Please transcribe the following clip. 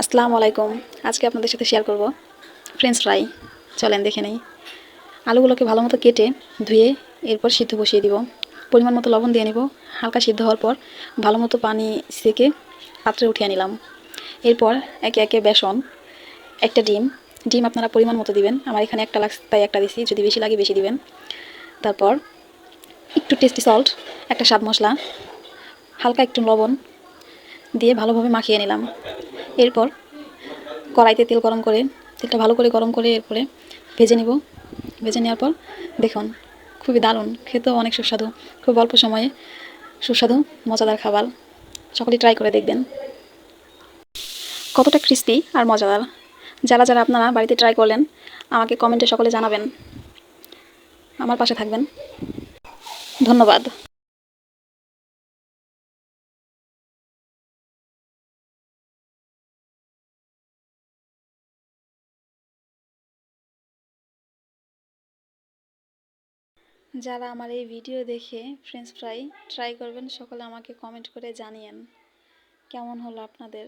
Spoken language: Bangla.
আসসালামু আলাইকুম। আজকে আপনাদের সাথে শেয়ার করব ফ্রেঞ্চ ফ্রাই চলেন দেখে নেই। আলুগুলোকে ভালো মতো কেটে ধুয়ে এরপর সিদ্ধ বসিয়ে দিব। পরিমাণ মতো লবণ দিয়ে নিব। হালকা সিদ্ধ হওয়ার পর ভালো মতো পানি সেকে পাত্রে উঠিয়ে নিলাম। এরপর একে একে বেসন, একটা ডিম। ডিম আপনারা পরিমাণ মতো দিবেন। আমার এখানে একটা লাগছে, তাই একটা দিছি। যদি বেশি লাগে বেশি দিবেন। তারপর একটু টেস্টি সল্ট একটা স্বাদ মশলা, হালকা একটু লবণ দিয়ে ভালোভাবে মাখিয়ে নিলাম। এরপর কড়াইতে তেল গরম করে, তেলটা ভালো করে গরম করে এরপরে ভেজে নিব। ভেজে নেওয়ার পর দেখুন, খুবই দারুণ, খেতেও অনেক সুস্বাদু, খুব অল্প সময়ে সুস্বাদু, মজাদার খাবার। সকলেই ট্রাই করে দেখবেন। কতটা ক্রিস্পি আর মজাদার। যারা যারা আপনারা বাড়িতে ট্রাই করলেন, আমাকে কমেন্টে সকলে জানাবেন। আমার পাশে থাকবেন। ধন্যবাদ। যারা আমার এই ভিডিও দেখে ফ্রেঞ্চ ফ্রাই ট্রাই করবেন, সকলে আমাকে কমেন্ট করে জানিয়েন। কেমন হলো আপনাদের?